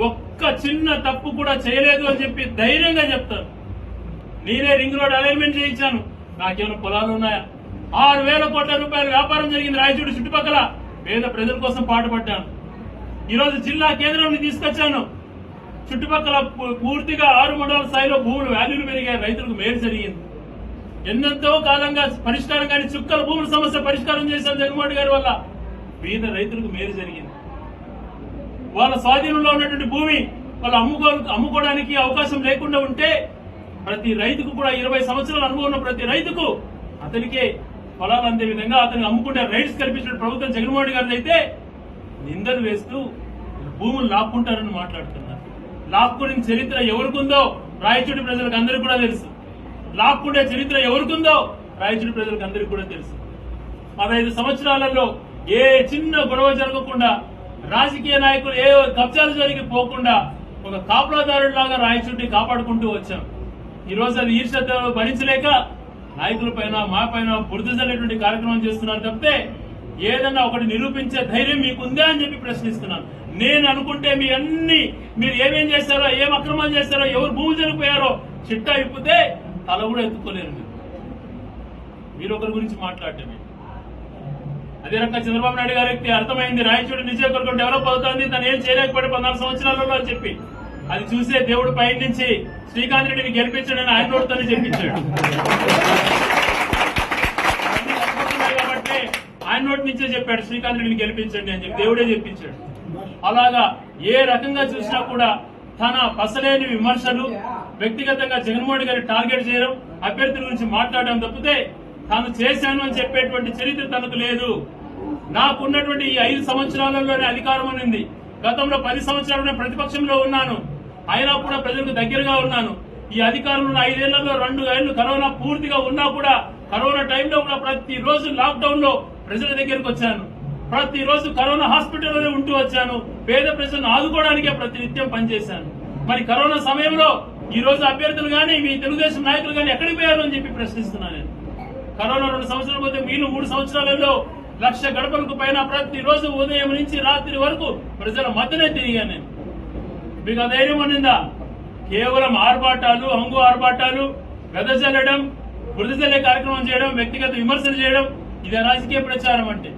ఒక్క చిన్న తప్పు కూడా చేయలేదు అని చెప్పి ధైర్యంగా చెప్తాను నేనే రింగ్ రోడ్ అలైన్మెంట్ చేయించాను. నాకేమైనా పొలాలు ఉన్నాయా? ఆరు వేల కోట్ల రూపాయల వ్యాపారం జరిగింది రాయచూడు చుట్టుపక్కల. పేద ప్రజల కోసం పాటుపడ్డాను. ఈరోజు జిల్లా కేంద్రం తీసుకొచ్చాను. చుట్టుపక్కల పూ- పూర్తిగా ఆరు మండల స్థాయిలో భూములు వాల్యూలు పెరిగాయి రైతులకు మేలు జరిగింది. ఎన్నెంతో కాలంగా పరిష్కారం కానీ చుక్కల భూముల సమస్య పరిష్కారం చేశారు జగన్మోహన్ గారి వల్ల. పేద రైతులకు మేలు జరిగింది. వాళ్ళ స్వాధీనంలో ఉన్నటువంటి భూమి వాళ్ళు అమ్ముకో అమ్ముకోవడానికి అవకాశం లేకుండా ఉంటే ప్రతి రైతుకు కూడా ఇరవై సంవత్సరాల అనుభవం ఉన్న ప్రతి రైతుకు అతనికే పొలాలు అందే విధంగా అతనికి అమ్ముకునే రైట్స్ కల్పించిన ప్రభుత్వం జగన్మోహన్ రెడ్డి గారిది అయితే నిందలు వేస్తూ భూములు లాక్కుంటారని మాట్లాడుతున్నారు. లాక్కునే చరిత్ర ఎవరికుందో రాయచూడి ప్రజలకు అందరికీ కూడా తెలుసు. లాక్కుండే చరిత్ర ఎవరికుందో రాయచూడి ప్రజలకు అందరికీ కూడా తెలుసు. పదహైదు సంవత్సరాలలో ఏ చిన్న గొడవ జరగకుండా రాజకీయ నాయకులు ఏ కబ్జాలు జరిగి పోకుండా ఒక కాపలాదారుడు లాగా కాపాడుకుంటూ వచ్చాం ఈ రోజు అది ఈర్ష్యత భరించలేక నాయకుల పైన మా పైన బురదజల్లేటువంటి కార్యక్రమం చేస్తున్నారు తప్పితే ఏదన్నా ఒకటి నిరూపించే ధైర్యం మీకుందా అని చెప్పి ప్రశ్నిస్తున్నాను. నేను అనుకుంటే మీ అన్ని మీరు ఏమేం చేశారో ఏం అక్రమాలు చేశారో ఎవరు భూమి జరిగిపోయారో చిట్టా ఇప్పితే తల కూడా ఎత్తుకోలేరు మీరు మీరు ఒకరి గురించి మాట్లాడటమే. అదే రకంగా చంద్రబాబు నాయుడు గారికి అర్థమైంది. రాయచూడి నియోజకవర్గం డెవలప్ అవుతోంది. తను ఏం చేయలేకపోయాడు పద్నాలుగు సంవత్సరాలలో అని చెప్పి. అది చూసే దేవుడు పైన నుంచి శ్రీకాంత్ రెడ్డిని గెలిపించాడని ఆయన నోటితోనే చెప్పించాడు. కాబట్టి ఆయన నోటి నుంచే చెప్పాడు శ్రీకాంత్ రెడ్డిని గెలిపించండి అని చెప్పి దేవుడే చెప్పించాడు. అలాగా ఏ రకంగా చూసినా కూడా తన పసలేని విమర్శలు వ్యక్తిగతంగా జగన్మోహన్ గారి టార్గెట్ చేయడం అభ్యర్థుల గురించి మాట్లాడడం తప్పితే తాను చేశాను అని చెప్పేటువంటి చరిత్ర తనకు లేదు. నాకున్నటువంటి ఈ ఐదు సంవత్సరాలలోనే అధికారం ఉంది గతంలో పది సంవత్సరాలు ప్రతిపక్షంలో ఉన్నాను. అయినా కూడా ప్రజలకు దగ్గరగా ఉన్నాను. ఈ అధికారంలో ఉన్న ఐదేళ్ళలో రెండు ఏళ్ళు కరోనా పూర్తిగా ఉన్నా కూడా కరోనా టైంలో కూడా ప్రతి రోజు లాక్డౌన్లో ప్రజల దగ్గరకు వచ్చాను. ప్రతి రోజు కరోనా హాస్పిటల్లోనే ఉంటూ వచ్చాను. పేద ప్రజలను ఆదుకోవడానికే ప్రతినిత్యం పనిచేశాను. మరి కరోనా సమయంలో ఈ రోజు అభ్యర్థులు గాని మీ తెలుగుదేశం నాయకులు గాని ఎక్కడికి పోయారు అని చెప్పి ప్రశ్నిస్తున్నాను నేను. కరోనా రెండు సంవత్సరాలు పోతే మీరు మూడు సంవత్సరాలలో లక్ష గడపలకు పైన ప్రతిరోజు ఉదయం నుంచి రాత్రి వరకు ప్రజల మధ్యనే తిరిగాను నేను. మీకు ధైర్యం ఉన్నిందా కేవలం ఆర్భాటాలు హంగు ఆర్భాటాలు వెదజల్లడం బురద కార్యక్రమం చేయడం వ్యక్తిగత విమర్శలు చేయడం ఇదే రాజకీయ ప్రచారం అంటే.